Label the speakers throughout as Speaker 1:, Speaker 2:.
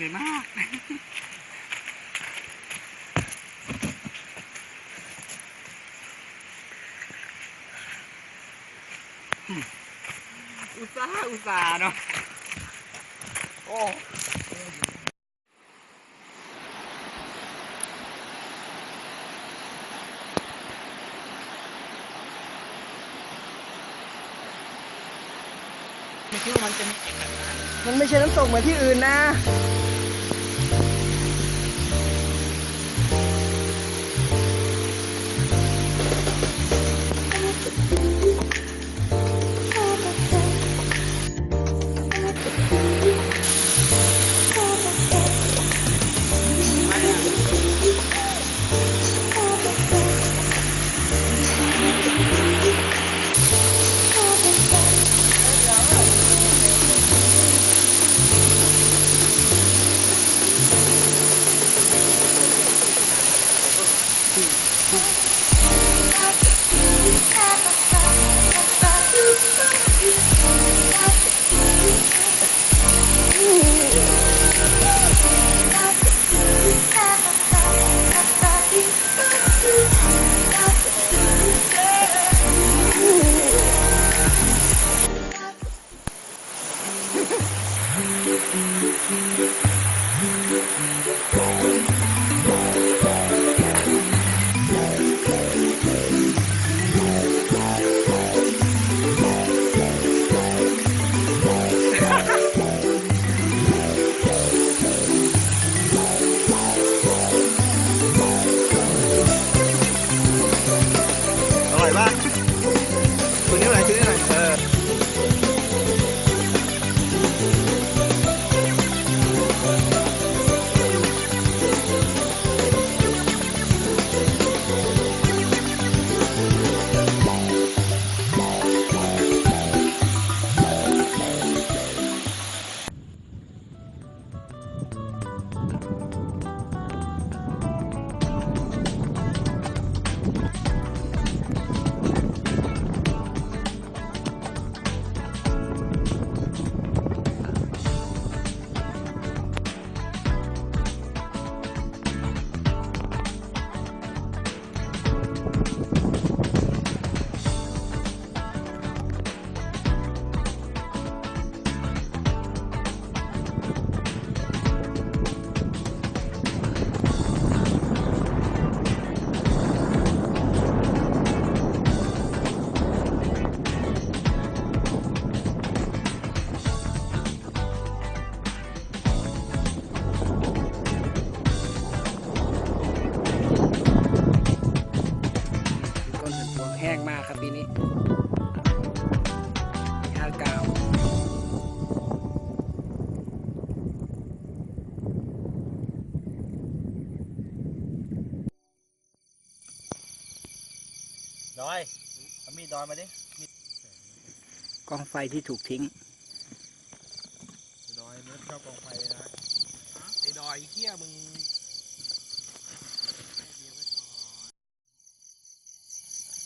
Speaker 1: เหนื่อยมากอุตส่าห์อุตส่าห์เนาะโอ้มัน
Speaker 2: ไม่ใช่น้ำตกเหมือนที่อื่นนะ
Speaker 1: อ
Speaker 2: แห้งมากครับปีนี้ห้ากาว
Speaker 1: ดอยเอามีดดอยมาดิ
Speaker 2: กองไฟที่ถูกทิ้ง
Speaker 1: ดอยเนื้อชอบกองไฟนะไอ้ดอยเฮียมึง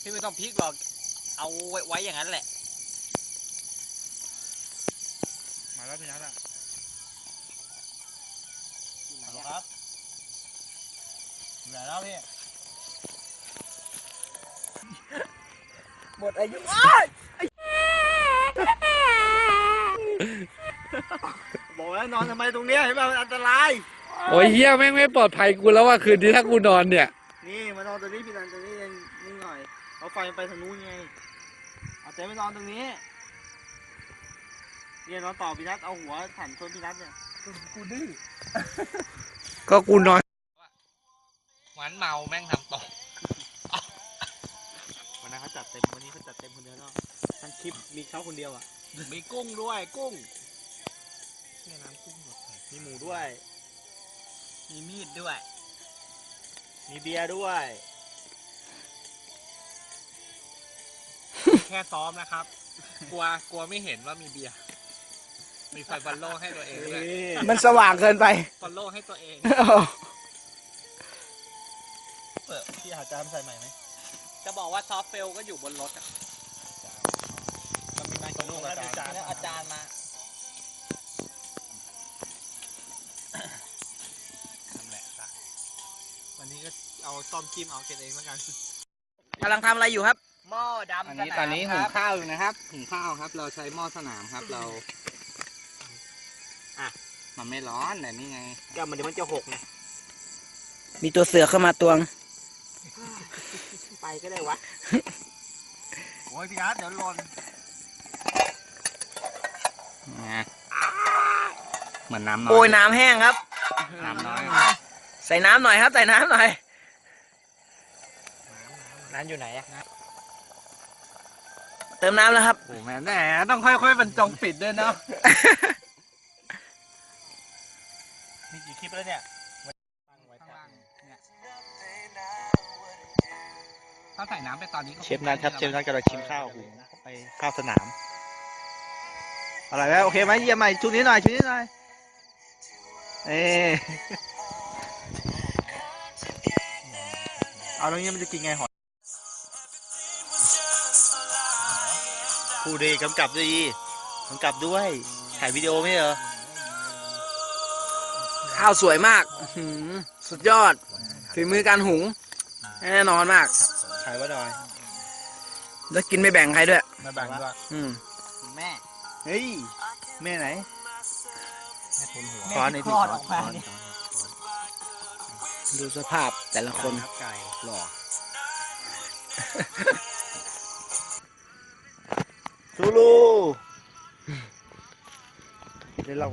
Speaker 1: พี่ไม่ต้องพลิกหรอก เอาไว้ไว้อย่างนั้นแหละ มาแล้วพี่นัทอะมาแล้วครับอยู่ไหนแล้วพี่
Speaker 2: หมดอายุ
Speaker 1: บอกแล้วนอนทำไมตรงเนี้ยเห็นป่ะมันอันตราย
Speaker 3: โอ้ยเฮียแม่งไม่ปลอดภัยกูแล้วว่าคืนนี้ถ้ากูนอนเนี่ย
Speaker 1: นี่มานอนตรงนี้พี่นันตรงนี้ยังนิ่งหน่อย เอาไฟไปทางนู้นไง เอาเต้ไปนอนตรงนี้เนี่ยนอนต่อพี่นัทเอาหัวหันชนพี่นัทเนี่ย
Speaker 2: กูดื้อ
Speaker 3: ก็กูนอน
Speaker 4: หวานเมาแม่งทำตก
Speaker 1: วันนั้นเขาจัดเต็มวันนี้เขาจัดเต็มคนเดียวเนาะทั้งคลิปมีเขาคนเดียวอะมีกุ้งด้วยกุ้งเนี่ยน้ำกุ้งหมดเลยมีหมูด้วย มีมีดด้วย มีเบียร์ด้วย แค่ซ้อมนะครับ
Speaker 4: กลัวกลัวไม่เห็นว่ามีเบียมีไฟบอลโล่ให้ตัวเองด้ย
Speaker 2: มันสว่างเกินไป
Speaker 4: บอลโล่ให้ตัวเอง
Speaker 1: เปิดพี่หาจามใส่ใหม่ไหม
Speaker 4: จะบอกว่าซอฟเฟลก็อยู่บนรถอะ
Speaker 1: มีไม้ตรงนู้นอาจารย์
Speaker 4: แล้วอาจารย์มาทำแหละ
Speaker 1: วันนี้ก็
Speaker 5: เอาซ้อมคิมเอาเกนเองเหมือนกัน
Speaker 4: กำลังทำอะไรอยู่ครับ
Speaker 1: หม้อดำ
Speaker 4: อันนี้ตอนนี้หุงข้าวอยู่นะครับหุงข้าวครับ เราใช้หม้อสนามครับเรา
Speaker 1: อะ
Speaker 4: มันไม่ร้อนแต่นี่ไง
Speaker 1: ก็มันเดี๋ยวมันจะหกไง
Speaker 4: มีตัวเสือเข้ามาตวง
Speaker 1: ไปก็ได้วะโอ้ยพี่อาร์ตเดี๋ยวหล่น
Speaker 4: นะเหมือนน้ำน้อย
Speaker 2: โอ้ยน้ำแห้งครับ
Speaker 4: น้ำน้อย
Speaker 2: ใส่น้ำหน่อยครับ ใส่น้ำหน่อย
Speaker 1: น้ำอยู่ไหนอะ
Speaker 2: เติมน้ำแล้วครับ
Speaker 4: โอ้แม่แหมต้องค่อยๆบรรจงปิดด้วยเนาะ
Speaker 1: มีกี่คลิปแล้วเนี่ย
Speaker 4: ถ้าใส่น้ำไปตอนนี้ก็
Speaker 1: เชฟนัทครับเชฟนัทกำลังชิมข้าวหุงไปข้าวสนามอะไรไหมโอเคไหมเยี่ยมไหมชุดนี้หน่อยชุดนี้หน่อยเออเอาแล้วเงี้ยมันจะกินไงหอย ผู้ดีกำกับด้วยดีกำกับด้วยถ่ายวิดีโอไม่เหรอ
Speaker 2: ข้าวสวยมากอื้อหือสุดยอดฝีมือการหุง แน่นอนมาก
Speaker 1: ถ่ายไว้หน่อย
Speaker 2: แล้วกินไม่แบ่งใครด้วย
Speaker 5: มาแบ่งด้วย
Speaker 2: อืม
Speaker 4: คุณแม่
Speaker 1: เฮ้ยแม่ไหน
Speaker 5: แม่ทุนหัว
Speaker 1: ขอในที่
Speaker 4: คลอดออกมาเนี่ย
Speaker 2: ดูสภาพแต่ละคน
Speaker 1: ไก่หล่อ ซูลูเดี๋ยวเรา